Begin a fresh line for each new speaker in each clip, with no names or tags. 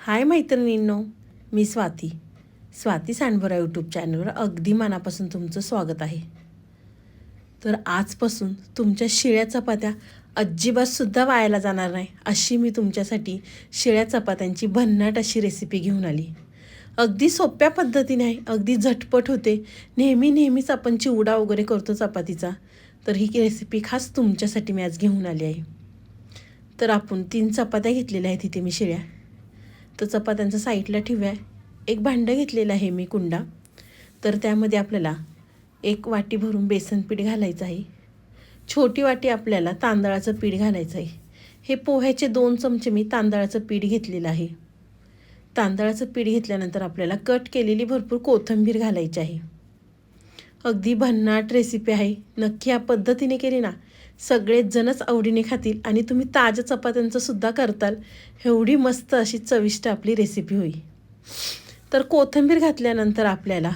हाय मैत्रिणींनो मी स्वाती. स्वाती सांडभरा यूट्यूब चॅनलवर अगदी मनापासून तुमचं स्वागत आहे. तर आजपासून तुमच्या शिळ्या चपात्या अजिबातसुद्धा वायाला जाणार नाही अशी मी तुमच्यासाठी शिळ्या चपात्यांची भन्नाट अशी रेसिपी घेऊन आली. अगदी सोप्या पद्धतीने आहे अगदी झटपट होते. नेहमी नेहमीच आपण चिवडा वगैरे करतो चपातीचा. तर ही रेसिपी खास तुमच्यासाठी मी आज घेऊन आली आहे. तर आपण तीन चपात्या घेतलेल्या आहेत इथे मी शिळ्या. तर चपात्यांचं साईडला ठेवूया. एक भांडं घेतलेलं आहे मी कुंडा. तर त्यामध्ये आपल्याला एक वाटी भरून बेसन पीठ घालायचं आहे. छोटी वाटी आपल्याला तांदळाचं पीठ घालायचं आहे. हे पोह्याचे दोन चमचे मी तांदळाचं पीठ घेतलेलं आहे. तांदळाचं पीठ घेतल्यानंतर आपल्याला कट केलेली भरपूर कोथिंबीर घालायची आहे. अगदी भन्नाट रेसिपी आहे. नक्की या पद्धतीने केली ना सगळेच जणच आवडीने खातील आणि तुम्ही ताज्या चपात्यांचं सुद्धा करताल. एवढी मस्त अशी चविष्ट आपली रेसिपी होईल तर कोथिंबीर घातल्यानंतर आपल्याला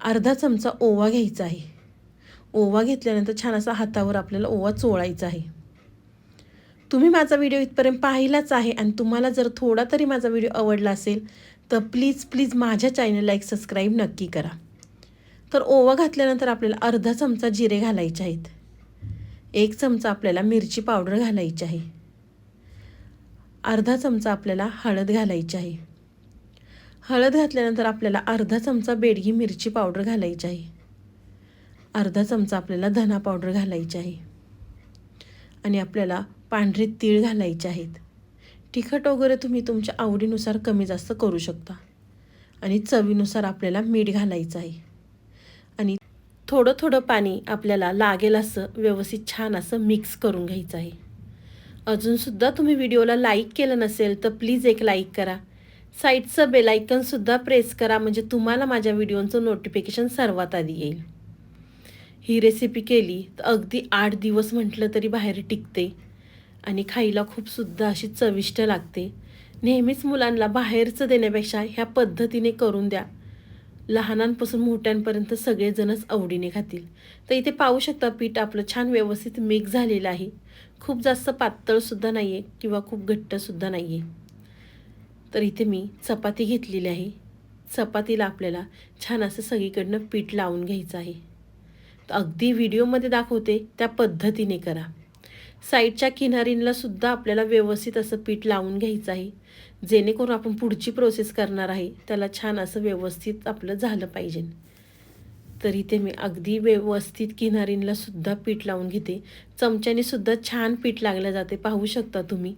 अर्धा चमचा ओवा घ्यायचा आहे. ओवा घेतल्यानंतर छान असा हातावर आपल्याला ओवा चोळायचा आहे. तुम्ही माझा व्हिडिओ इथपर्यंत पाहिलाच आहे आणि तुम्हाला जर थोडा तरी माझा व्हिडिओ आवडला असेल तर प्लीज प्लीज माझ्या चॅनलला एक सबस्क्राईब नक्की करा. तर ओवा घातल्यानंतर आपल्याला अर्धा चमचा जिरे घालायचे आहेत. एक चमचा आपल्याला मिरची पावडर घालायची आहे. अर्धा चमचा आपल्याला हळद घालायची आहे. हळद घातल्यानंतर आपल्याला अर्धा चमचा बेडगी मिरची पावडर घालायची आहे. अर्धा चमचा आपल्याला धना पावडर घालायची आहे. आणि आपल्याला पांढरे तीळ घालायचे आहेत. तिखट वगैरे तुम्ही तुमच्या आवडीनुसार कमी जास्त करू शकता. आणि चवीनुसार आपल्याला मीठ घालायचं आहे. आणि थोडं थोडं पाणी आपल्याला लागेल असं व्यवस्थित छान असं मिक्स करून घ्यायचं आहे. अजूनसुद्धा तुम्ही व्हिडिओला लाईक केलं नसेल तर प्लीज एक लाईक करा. साईडचं बेलायकनसुद्धा प्रेस करा म्हणजे तुम्हाला माझ्या व्हिडिओचं नोटिफिकेशन सर्वात आधी येईल. ही रेसिपी केली तर अगदी आठ दिवस म्हटलं तरी बाहेर टिकते आणि खायला खूपसुद्धा अशी चविष्ट लागते. नेहमीच मुलांना बाहेरचं देण्यापेक्षा ह्या पद्धतीने करून द्या. लहानांपासून मोठ्यांपर्यंत सगळेजणच आवडीने खातील. तर इथे पाहू शकता पीठ आपलं छान व्यवस्थित मिक्स झालेलं आहे. खूप जास्त पातळसुद्धा नाही आहे किंवा खूप घट्टसुद्धा नाही आहे तर इथे मी चपाती घेतलेली आहे. चपातीला आपल्याला छान असं सगळीकडनं पीठ लावून घ्यायचं आहे. तर अगदी व्हिडिओमध्ये दाखवते त्या पद्धतीने करा. साईडच्या किनारींना सुद्धा आपल्याला व्यवस्थित असं पीठ लावून घ्यायचं आहे. जेणेकरून आपण पुढची प्रोसेस करणार आहे. त्याला छान असं व्यवस्थित आपलं झालं पाहिजे. तर इथे मी अगदी व्यवस्थित किनारींना सुद्धा पीठ लावून घेते. चमच्याने सुद्धा छान पीठ लागलं जाते. पाहू शकता तुम्ही.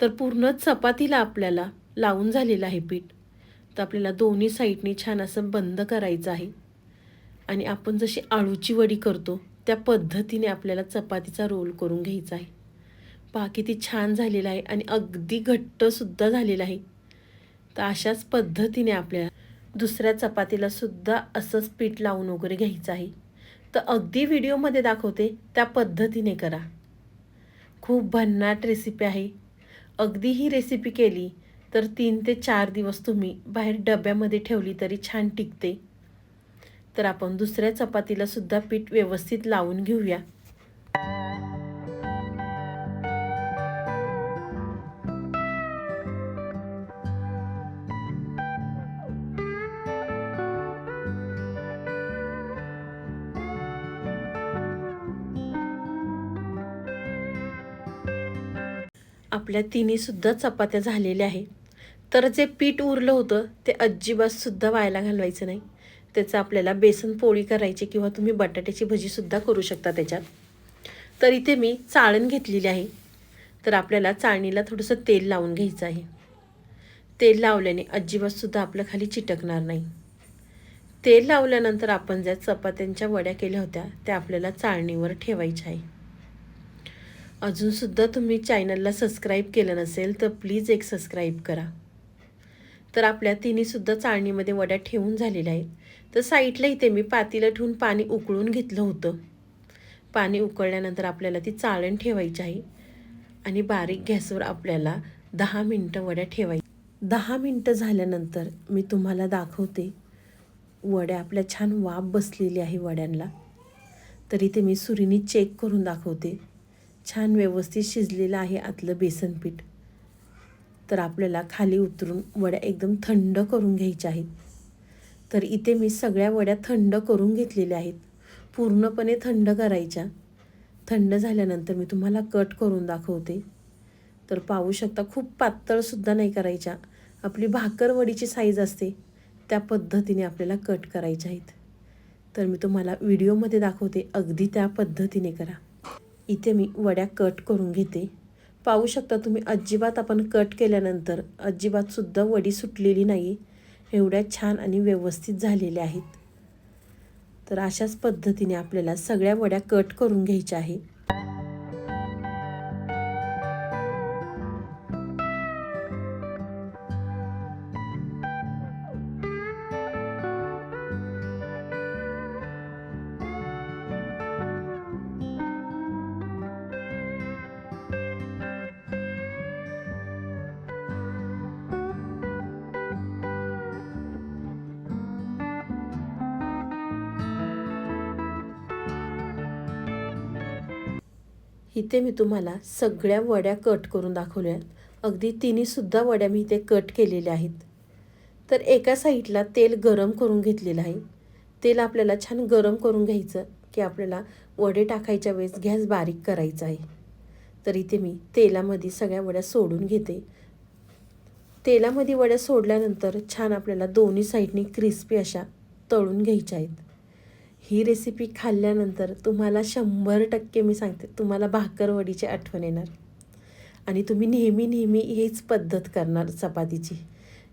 तर पूर्ण चपातीला आपल्याला लावून झालेलं आहे पीठ. तर आपल्याला दोन्ही साईडने छान असं बंद करायचं आहे. आणि आपण जशी आळूची वडी करतो त्या पद्धतीने आपल्याला चपातीचा रोल करून घ्यायचा आहे. पहा किती छान झालेला आहे आणि अगदी घट्टसुद्धा झालेला आहे. तर अशाच पद्धतीने आपल्याला दुसऱ्या चपातीलासुद्धा असंच पीठ लावून वगैरे घ्यायचं आहे. तर अगदी व्हिडिओमध्ये दाखवते त्या पद्धतीने करा. खूप भन्नाट रेसिपी आहे. अगदी ही रेसिपी केली तर तीन ते चार दिवस तुम्ही बाहेर डब्यामध्ये ठेवली तरी छान टिकते. तर आपण दुसऱ्या चपातीला सुद्धा पीठ व्यवस्थित लावून घेऊया. आपल्या तिन्ही सुद्धा चपात्या झालेल्या आहे तर जे पीठ उरलं होतं ते अजिबात सुद्धा व्हायला घालवायचं नाही. त्याचं आपल्याला बेसन पोळी करायची किंवा तुम्ही बटाट्याची भजीसुद्धा करू शकता त्याच्यात. तर इथे मी चाळण घेतलेली आहे. तर आपल्याला चाळणीला थोडंसं तेल लावून घ्यायचं आहे. तेल लावल्याने अजिबातसुद्धा आपलं खाली चिटकणार नाही. तेल लावल्यानंतर आपण ज्या चपात्यांच्या वड्या केल्या होत्या त्या आपल्याला चाळणीवर ठेवायच्या आहे. अजूनसुद्धा तुम्ही चॅनलला सबस्क्राईब केलं नसेल तर प्लीज एक सबस्क्राईब करा. तर आपल्या तिन्हीसुद्धा चाळणीमध्ये वड्या ठेवून झालेल्या आहेत. तर साईडला इथे मी पातीला ठेवून पाणी उकळून घेतलं होतं. पाणी उकळल्यानंतर आपल्याला ती चाळण ठेवायची आहे आणि बारीक गॅसवर आपल्याला दहा मिनटं वड्या ठेवायची दहा मिनटं झाल्यानंतर मी तुम्हाला दाखवते. वड्या आपल्या छान वाफ बसलेली आहे वड्यांना तर इथे मी सुरीने चेक करून दाखवते. छान व्यवस्थित शिजलेलं आहे आतलं बेसन पीठ. तर आपल्याला खाली उतरून वड्या एकदम थंड करून घ्यायच्या आहेत. तर इथे मी सगळ्या वड्या थंड करून घेतलेल्या आहेत. पूर्णपणे थंड करायच्या. थंड झाल्यानंतर मी तुम्हाला कट करून दाखवते. तर पाहू शकता खूप पातळसुद्धा नाही करायच्या. आपली भाकरवडीची साईज असते. त्या पद्धतीने आपल्याला कट करायच्या आहेत. तर मी तुम्हाला व्हिडिओमध्ये दाखवते. अगदी त्या पद्धतीने करा. इथे मी वड्या कट करून घेते. पाहू शकता तुम्ही अजिबात आपण कट केल्यानंतर अजिबातसुद्धा वडी सुटलेली नाही एवढ्या छान आणि व्यवस्थित झालेल्या आहेत. तर अशाच पद्धतीने आपल्याला सगळ्या वड्या कट करून घ्यायच्या आहे इथे मी तुम्हाला सगळ्या वड्या कट करून दाखवल्या अगदी तिन्हीसुद्धा वड्या मी इथे कट केलेल्या आहेत. तर एका साईडला तेल गरम करून घेतलेलं आहे. तेल आपल्याला छान गरम करून घ्यायचं की आपल्याला वडे टाकायच्या वेळेस गॅस बारीक करायचा आहे. तर इथे मी तेलामध्ये सगळ्या वड्या सोडून घेते. तेलामध्ये वड्या सोडल्यानंतर छान आपल्याला दोन्ही साईडनी क्रिस्पी अशा तळून घ्यायच्या आहेत. ही रेसिपी खाल्ल्यानंतर तुम्हाला शंभर टक्के मी सांगते तुम्हाला भाकरवडीची आठवण येणार. आणि तुम्ही नेहमी नेहमी हीच पद्धत करणार चपातीची.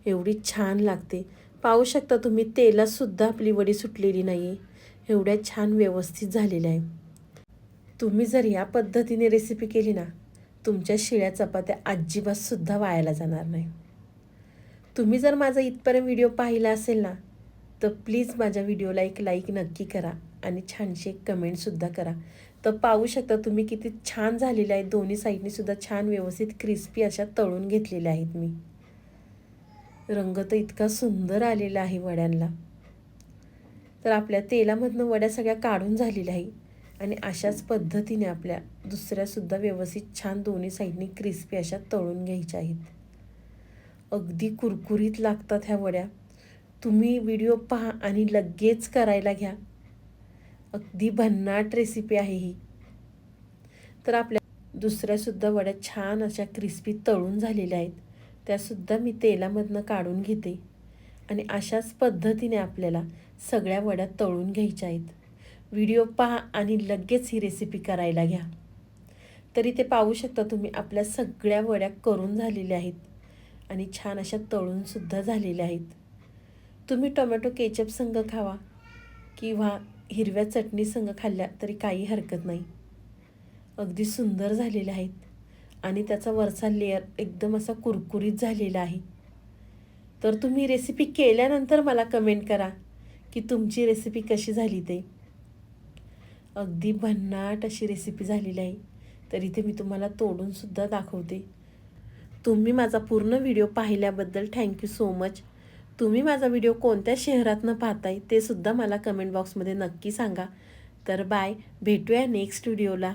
एवढी छान लागते. पाहू शकता तुम्ही तेलातसुद्धा आपली वडी सुटलेली नाही आहे एवढ्या छान व्यवस्थित झालेल्या आहे तुम्ही जर या पद्धतीने रेसिपी केली ना तुमच्या शिळ्या चपात्या अजिबातसुद्धा वायाला जाणार नाही तुम्ही जर माझा इथपर्यंत व्हिडिओ पाहिला असेल ना तर प्लीज माझ्या व्हिडिओला एक लाईक नक्की करा आणि छानशी एक कमेंटसुद्धा करा. तर पाहू शकता तुम्ही किती छान झालेले आहेत. दोन्ही साईडनीसुद्धा छान व्यवस्थित क्रिस्पी अशा तळून घेतलेल्या आहेत मी. रंग तर इतका सुंदर आलेला आहे वड्यांना तर आपल्या तेलामधनं वड्या सगळ्या काढून झालेल्या आहे आणि अशाच पद्धतीने आपल्या दुसऱ्यासुद्धा व्यवस्थित छान दोन्ही साईडनी क्रिस्पी अशा तळून घ्यायच्या आहेत. अगदी कुरकुरीत लागतात ह्या वड्या. तुम्ही व्हिडिओ पहा आणि लगेच करायला घ्या. अगदी भन्नाट रेसिपी आहे ही. तर आपल्या दुसऱ्यासुद्धा वड्या छान अशा क्रिस्पी तळून झालेल्या आहेत. त्यासुद्धा मी तेलामधनं काढून घेते. आणि अशाच पद्धतीने आपल्याला सगळ्या वड्या तळून घ्यायच्या आहेत. व्हिडिओ पहा आणि लगेच ही रेसिपी करायला घ्या. तरी ते पाहू शकता तुम्ही आपल्या सगळ्या वड्या करून झालेल्या आहेत. आणि छान अशा तळूनसुद्धा झालेल्या आहेत. तुम्ही टोमॅटो केचप संग खावा किंवा हिरव्या चटणी संग खाल्ल्या तरी काही हरकत नाही. अगदी सुंदर झालेल्या आहेत आणि त्याचा वरचा लेअर एकदम असा कुरकुरीत झालेला आहे. तर तुम्ही रेसिपी केल्यानंतर मला कमेंट करा की तुमची रेसिपी कशी झाली ते. अगदी भन्नाट अशी रेसिपी झालेली आहे. तर इथे मी तुम्हाला तोडूनसुद्धा दाखवते. तुम्ही माझा पूर्ण व्हिडिओ पाहिल्याबद्दल थँक्यू सो मच तुम्ही माझा व्हिडिओ कोणत्या शहरातनं पाहताय ते सुद्धा मला कमेंट बॉक्समध्ये नक्की सांगा. तर बाय भेटूया नेक्स्ट व्हिडिओला